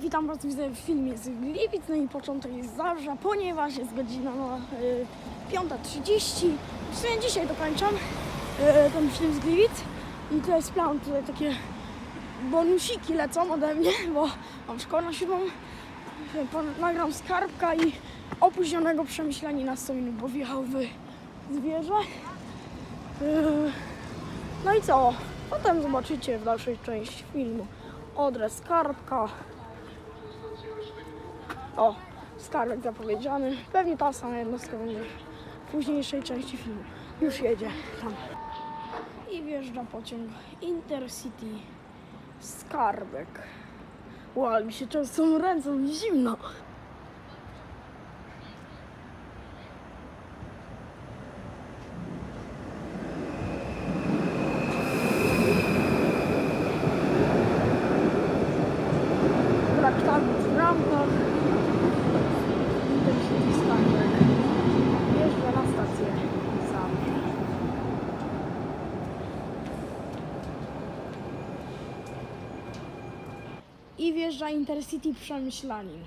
Witam Was widzę w filmie z Gliwic, no i początek jest Zabrza, ponieważ jest godzina no, y, 5.30. W sumie dzisiaj dokończam y, ten film z Gliwic i to jest plan, tutaj takie bonusiki lecą ode mnie, bo mam szkołę na siódmą, Y, nagram skarbka i opóźnionego przemyślenia 100 minut, bo wjechał w zwierzę. Y, no i co? Potem zobaczycie w dalszej części filmu odres skarbka. O, skarbek zapowiedziany. Pewnie ta sama jednostka będzie w późniejszej części filmu. Już jedzie tam. I wjeżdża pociąg Intercity Skarbek. Wow, mi się często ręce, mi zimno. Traktami w rampach. Intercity Skarbek. Wjeżdża na stację sam. I wjeżdża Intercity Przemyślanin.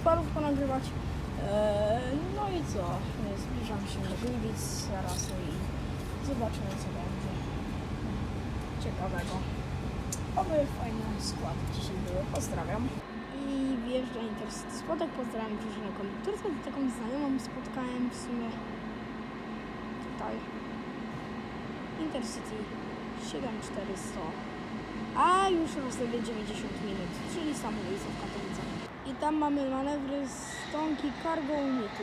Składów ponagrywać. E, No i co, zbliżam się do Gliwic zaraz i zobaczymy co będzie ciekawego. Oby fajne składy dzisiaj były. Pozdrawiam. I wjeżdża Intercity Spodek. Pozdrawiam drużynę konduktorską. Taką znajomą spotkałem w sumie tutaj. Intercity 7400. A już rozlewie 90 minut, czyli samobójca w Katowicach. Tam mamy manewry z Tonki Cargo Unitu.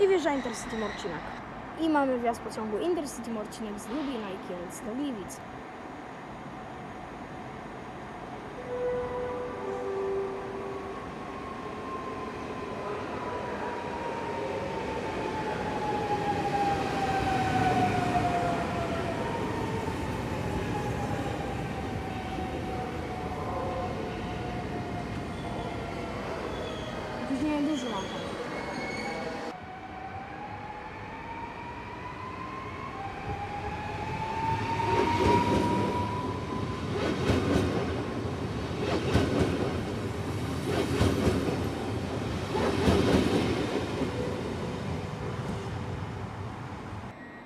I wjeżdża Intercity Morcinak. I mamy wjazd pociągu Intercity Morcinek z Lubina i Kielc do Gliwic. Później dużo mam.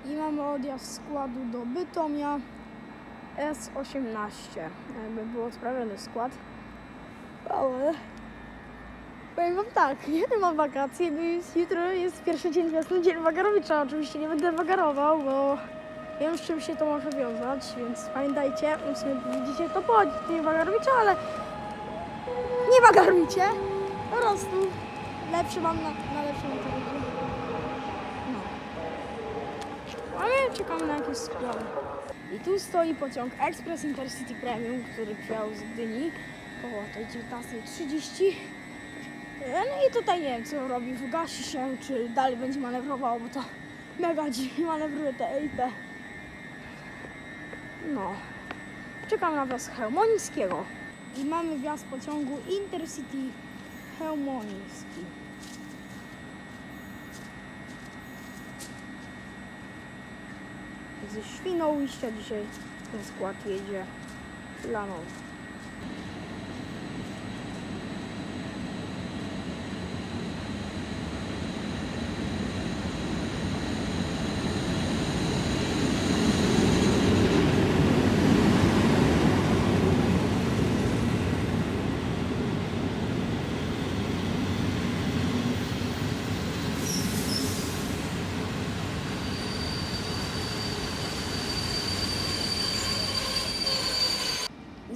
I mamy odjazd składu do Bytomia S18. Jakby był odprawiony skład. Ale Powiem wam tak, nie mam wakacji, no jest, jutro jest pierwszy dzień wiosny, dzień Wagarowicza. Oczywiście nie będę wagarował, bo wiem z czym się to może wiązać, więc pamiętajcie, w sumie widzicie to po dzień Wagarowicza, ale nie wagarujcie, po prostu lepszy mam na, na lepszą telewizję. No. Ale czekamy na jakieś sprawy. I tu stoi pociąg Express Intercity Premium, który przyjechał z Gdyni o tej 19.30. No i tutaj nie wiem co robi, wygasi się, czy dalej będzie manewrował, bo to mega dziwnie manewruje te EIP. No. Czekam na wjazd Chełmońskiego. I mamy wjazd pociągu Intercity Chełmoński. Ze Świnoujścia dzisiaj ten skład jedzie Lanowo.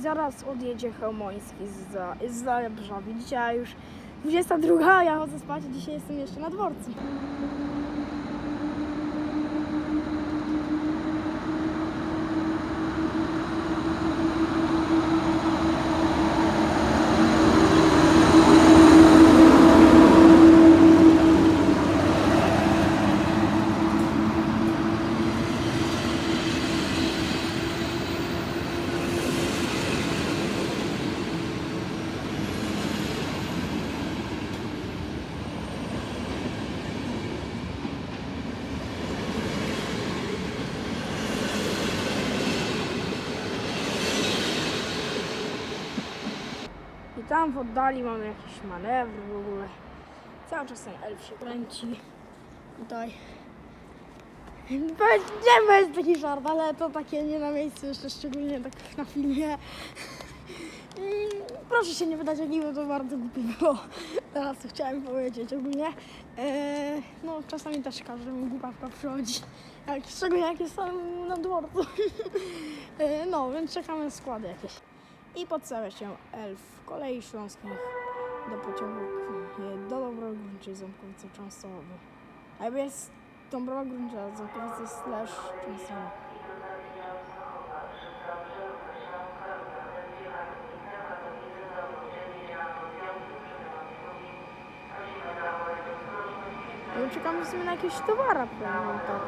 Zaraz odjedzie Chełmoński z, za, z Zabrza. A już 22, a ja chodzę spać, a dzisiaj jestem jeszcze na dworcu. Tam w oddali mamy jakiś manewr w ogóle. Cały czas ten elf się kręci. Tutaj. Nie jest taki żart, ale to takie nie na miejscu, jeszcze szczególnie tak na filmie. Proszę się nie wydać jak to bardzo głupie było. Teraz co chciałem powiedzieć ogólnie. Eee, no czasami też każdemu głupawka przychodzi. Jak, szczególnie jak jest sam na dworcu. Eee, no, więc czekamy składy jakieś. I podstawia się elf kolei śląskich do pociągu do Dobrogórczej Ząbkowice Częstochowy. A jakby jest Dąbrowa Górnicza, Ząbkowice slash Częstochowa. No, czekamy w sumie na jakieś towara, powiem tak.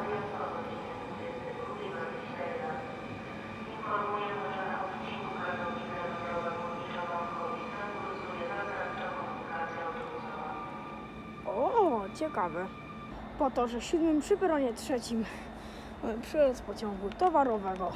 O, ciekawe. Po to, że siódmym przy peronie trzecim mamy przylot pociągu towarowego.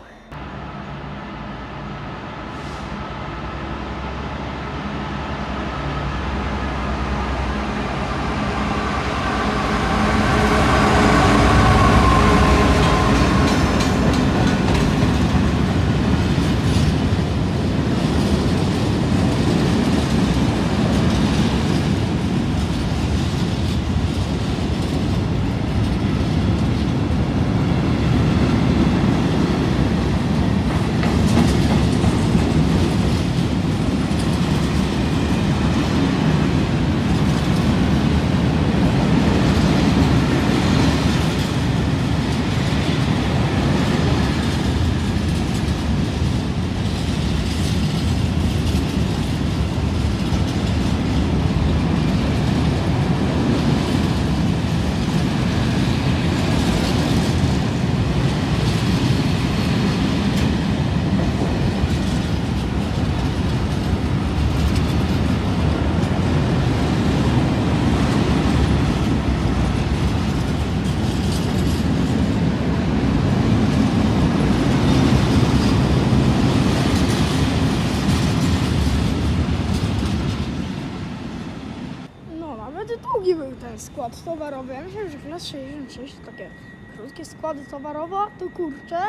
No, nawet długi był ten skład towarowy. Ja myślałem, że klas 66 to takie krótkie składy towarowe, to kurczę.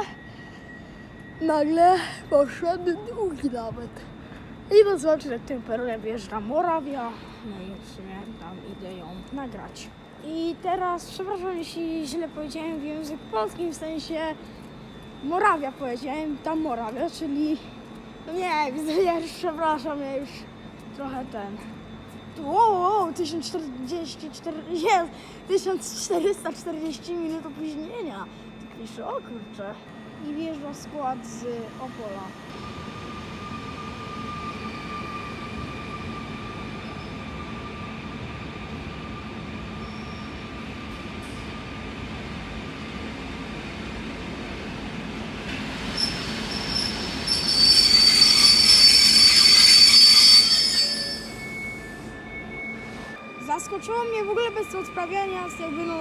Nagle poszedł długi nawet. I na zobaczyć, tym peronem wjeżdża Morawia. No i w sumie tam idę ją nagrać. I teraz, przepraszam, jeśli źle powiedziałem w języku polskim, w sensie Morawia powiedziałem, tam Morawia, czyli no nie, ja już przepraszam, ja już trochę ten. Wow, wow, 1044, jest, 1440 minut opóźnienia. Tak pisze, o kurczę. I wjeżdża skład z Opola. Mnie w ogóle bez odprawiania, jakby no,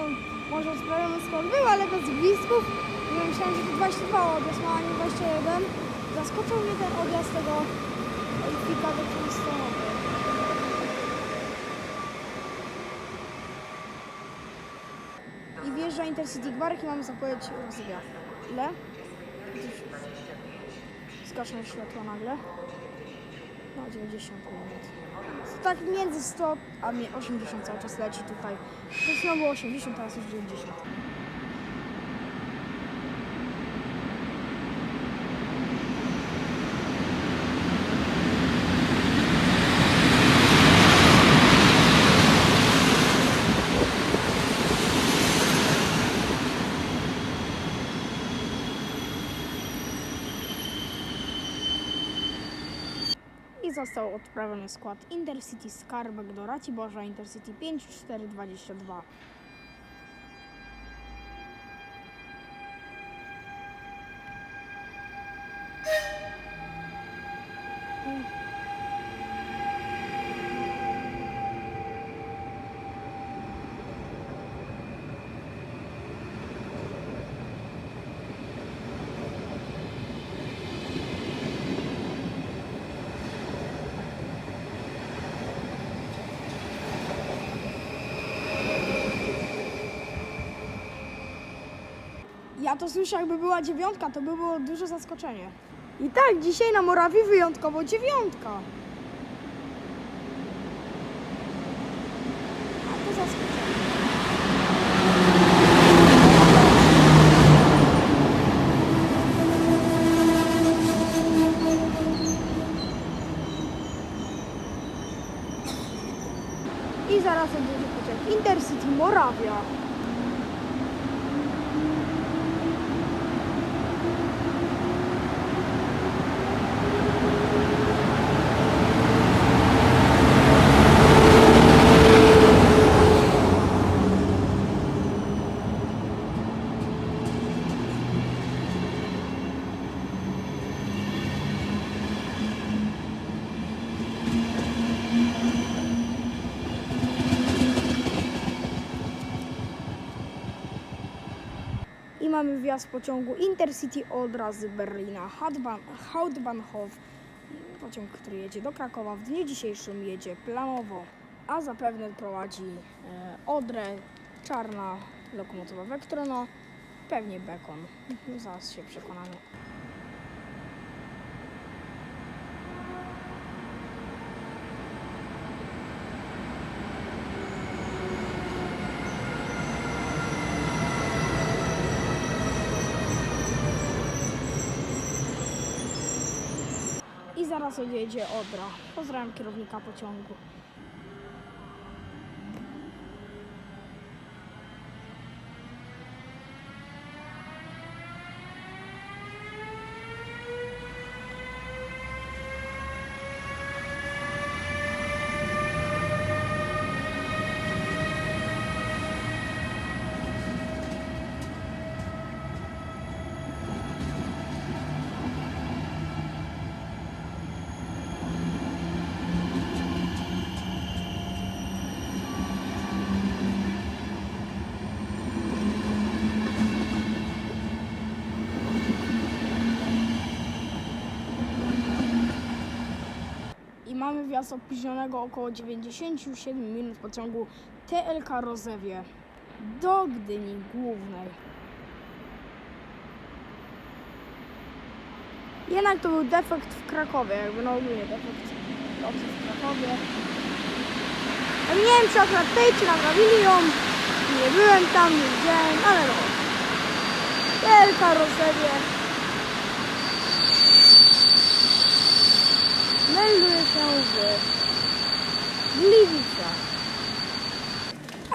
może odprawiamy skąd był, ale bez gwizdków. Ja myślałem, że to 22 odjazd, no a nie 21. Zaskoczył mnie ten odjazd tego Elfika do Kingstonowy. I wjeżdża Intercity Gwarek i mamy zapowiedź rozwiat. Ile? Skaczą światła nagle. No 90 minut. Tak między 100 a mie- 80 cały czas leci tutaj. To było 80, teraz już 90. został odprawiony skład Intercity Skarbek do Raciborza Intercity 5422. Ja to słyszę, jakby była dziewiątka, to by było duże zaskoczenie. I tak, dzisiaj na Morawi wyjątkowo dziewiątka. A to zaskoczenie. I zaraz odjedzie pociąg Intercity Morawia. Mamy wjazd pociągu Intercity Odra z Berlina Hauptbahn- Hauptbahnhof. Pociąg, który jedzie do Krakowa w dniu dzisiejszym jedzie planowo, a zapewne prowadzi e, Odrę, czarna lokomotywa Vectrono, pewnie Bekon. Zaraz się przekonamy. Zaraz odjedzie Odra. Pozdrawiam kierownika pociągu. I mamy wjazd opóźnionego około 97 minut pociągu TLK Rozewie do Gdyni Głównej. Jednak to był defekt w Krakowie, jakby no ogólnie defekt w Krakowie. Nie wiem czy akurat tej, czy naprawili ją. Nie byłem tam, nie widziałem, ale no. Wielka rozewie. Melduje się w Gliwicach.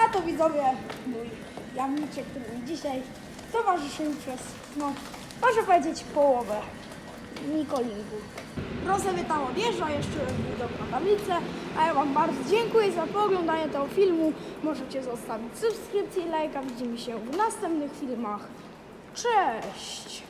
A to widzowie mój jamniczek, który mi dzisiaj towarzyszył przez, no, można powiedzieć połowę Nikolingu. Rozewie tam odjeżdża, jeszcze widok na a ja Wam bardzo dziękuję za pooglądanie tego filmu. Możecie zostawić subskrypcję i lajka. Widzimy się w następnych filmach. Cześć!